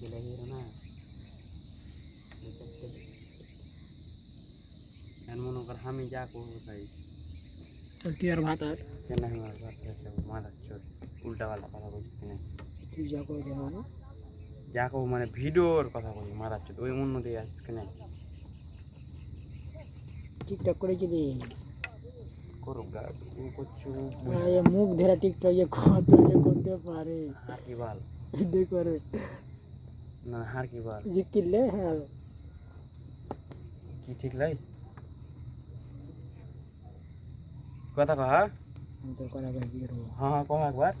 দিলে হিরো না মনে কর আমি যা করব তাই। তুই আর ভাত আর? কেন আমার বাচ্চা মারার চোর উল্টা পাল্টা কথা বলছিস কিনা। তুই যা করে দেবো না যা করব মানে ভিডিওর কথা বলি মারার চোর ওই দিয়ে আসিস কিনা। টিকটক করেছিলি করুক গা ও করছু আর মুখ ধরা টিকটক এ কত যে করতে পারে। হার কি বাল। দেখ করে। না হার কি বাল যে কিনলে হ্যাঁ কি ঠিক লাই কথা কহা আমি তো করা করে কি করবো হ্যাঁ হ্যাঁ কহ একবার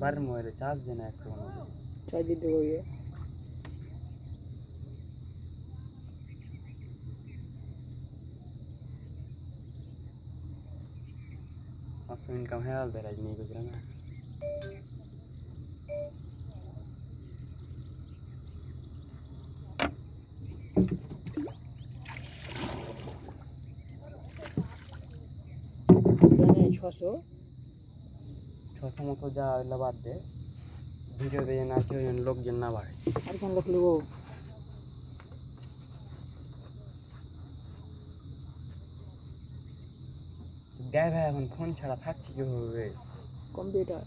बार मोबाइल चार्ज देना है फ़ोन चार्ज दो ये असम इनकम है आल दे रहा गुजरा ना ছশো। ছশো মতো যা হইল বাদ দে। ভিডিও দিয়ে না কেউ যেন লোকজন না বাড়ে। আর কোন লোক নেব? দেয় ভাই এখন ফোন ছাড়া থাকছি কীভাবে? কম্পিউটার।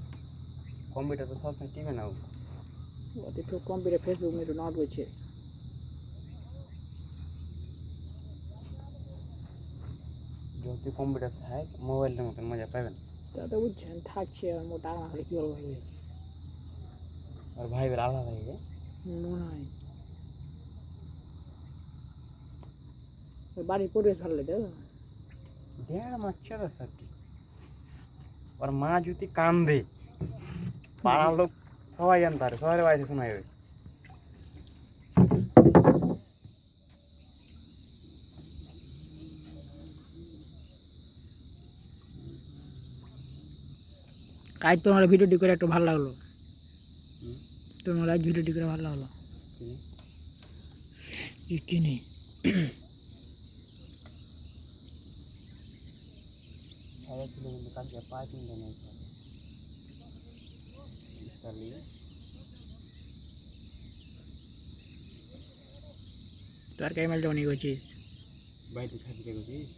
কম্পিউটার তো সবসময় টিপে নাও। কম্পিউটার ফেসবুক মেটু নট করছে যদি কম্পিউটার থাকে মোবাইলের মতন মজা পাবেন। তা তো বুঝছেন থাকছে আর মোটা না হলে কী করব ভাই? আর ভাই বের আলাদা হয়ে যায় মনে হয়। বাড়ির পরিবেশ ভালো লাগে দেড় মাস চলে সাথে ওর মা যদি কান্দে পাড়ার লোক সবাই জানতে পারে সবাই বাড়িতে শোনা যাবে। কাজ তোমার ভিডিওটি করে একটু ভালো লাগলো হুম। তোমার আজ ভিডিওটি করে ভালো লাগলো কি কিনি সারা ছিল কিন্তু কালকে পাঁচ মিনিট নেই ইস্তালি তোর কাই মেলটা অনেক করছিস বাড়িতে ছাড়িতে গেছিস